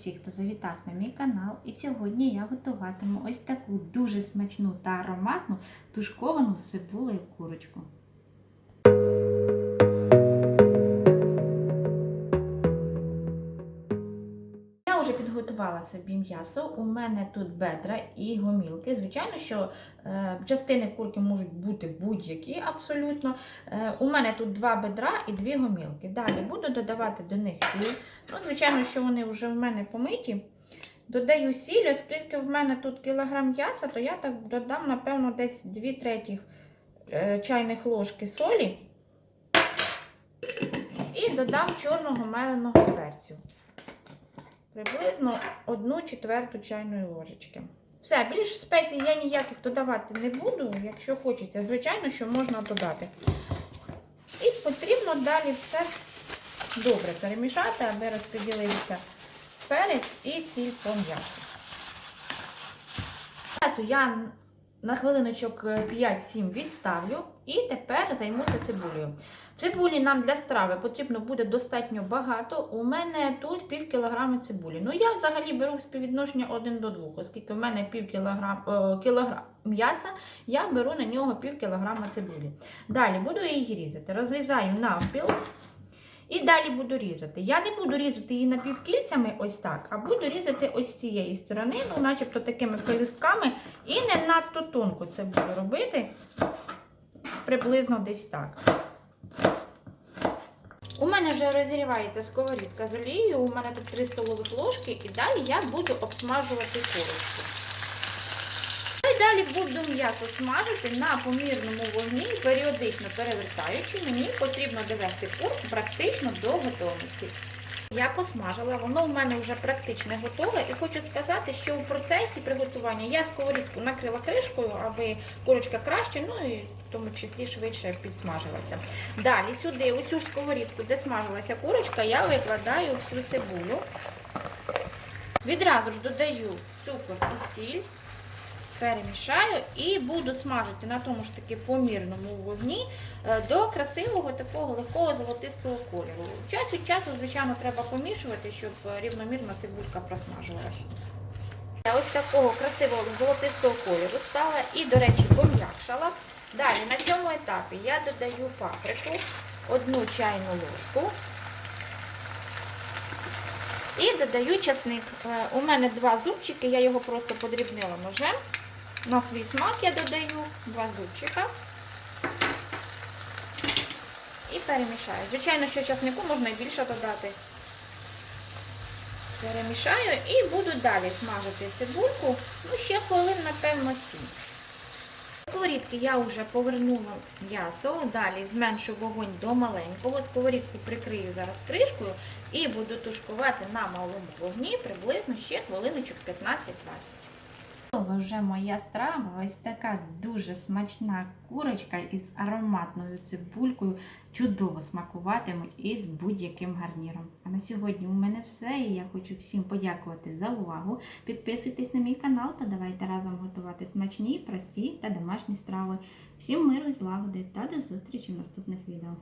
всіх, хто завітав на мій канал. І сьогодні я готуватиму ось таку дуже смачну та ароматну тушковану з цибулею курочку. Вже підготувала собі м'ясо. У мене тут бедра і гомілки. Звичайно, що е, частини курки можуть бути будь-які абсолютно. Е, у мене тут два бедра і дві гомілки. Далі буду додавати до них сіль. Ну, звичайно, що вони вже в мене помиті. Додаю сіль, оскільки в мене тут кілограм м'яса, то я так додам, напевно, десь 2 третіх е, чайних ложки солі. І додам чорного меленого перцю. Приблизно 1 четверту чайної ложечки. Все, більш спецій я ніяких додавати не буду. Якщо хочеться, звичайно, що можна додати. І потрібно далі все добре перемішати, аби розподілився перець і сіль по м'ясу. Я на хвилиночок 5-7 відставлю і тепер займуся цибулею. Цибулі нам для страви потрібно буде достатньо багато. У мене тут пів кілограми цибулі. Ну, я взагалі беру співвідношення 1 до 2, оскільки в мене пів кілограм, о, кілограм м'яса, я беру на нього пів кілограма цибулі. Далі буду її різати. Розрізаю навпіл. І далі буду різати. Я не буду різати її напівкільцями ось так, а буду різати ось з цієї сторони, ну, начебто такими пелюстками. І не надто тонко це буду робити, приблизно десь так. У мене вже розігрівається сковорідка з олією, у мене тут 3 столових ложки, і далі я буду обсмажувати курочку. І далі буду м'ясо смажити на помірному вогні, періодично перевертаючи, мені потрібно довести курку практично до готовності. Я посмажила, воно в мене вже практично готове. І хочу сказати, що у процесі приготування я сковорідку накрила кришкою, аби курочка краще, ну і в тому числі швидше підсмажилася. Далі сюди, у цю ж сковорідку, де смажилася курочка, я викладаю всю цибулю. Відразу ж додаю цукор і сіль. Перемішаю і буду смажити на тому ж таки помірному вогні е, до красивого такого легкого золотистого кольору. Час від часу, звичайно, треба помішувати, щоб рівномірно цибулька просмажилася. Ось такого красивого золотистого кольору стала і, до речі, пом'якшала. Далі на цьому етапі я додаю паприку, одну чайну ложку. І додаю часник. Е, У мене два зубчики, я його просто подрібнила ножем. На свій смак я додаю два зубчика і перемішаю. Звичайно, що часнику можна і більше додати. Перемішаю і буду далі смажити цибульку, ну ще хвилин, напевно, 7. Сковорідки я вже повернула м'ясо, далі зменшу вогонь до маленького. Сковорідку прикрию зараз кришкою і буду тушкувати на малому вогні приблизно ще хвилиночок 15-20. Готова вже моя страва, ось така дуже смачна курочка із ароматною цибулькою. Чудово смакуватиме із будь-яким гарніром. А на сьогодні у мене все. І я хочу всім подякувати за увагу. Підписуйтесь на мій канал та давайте разом готувати смачні, прості та домашні страви. Всім миру, злагоди та до зустрічі в наступних відео.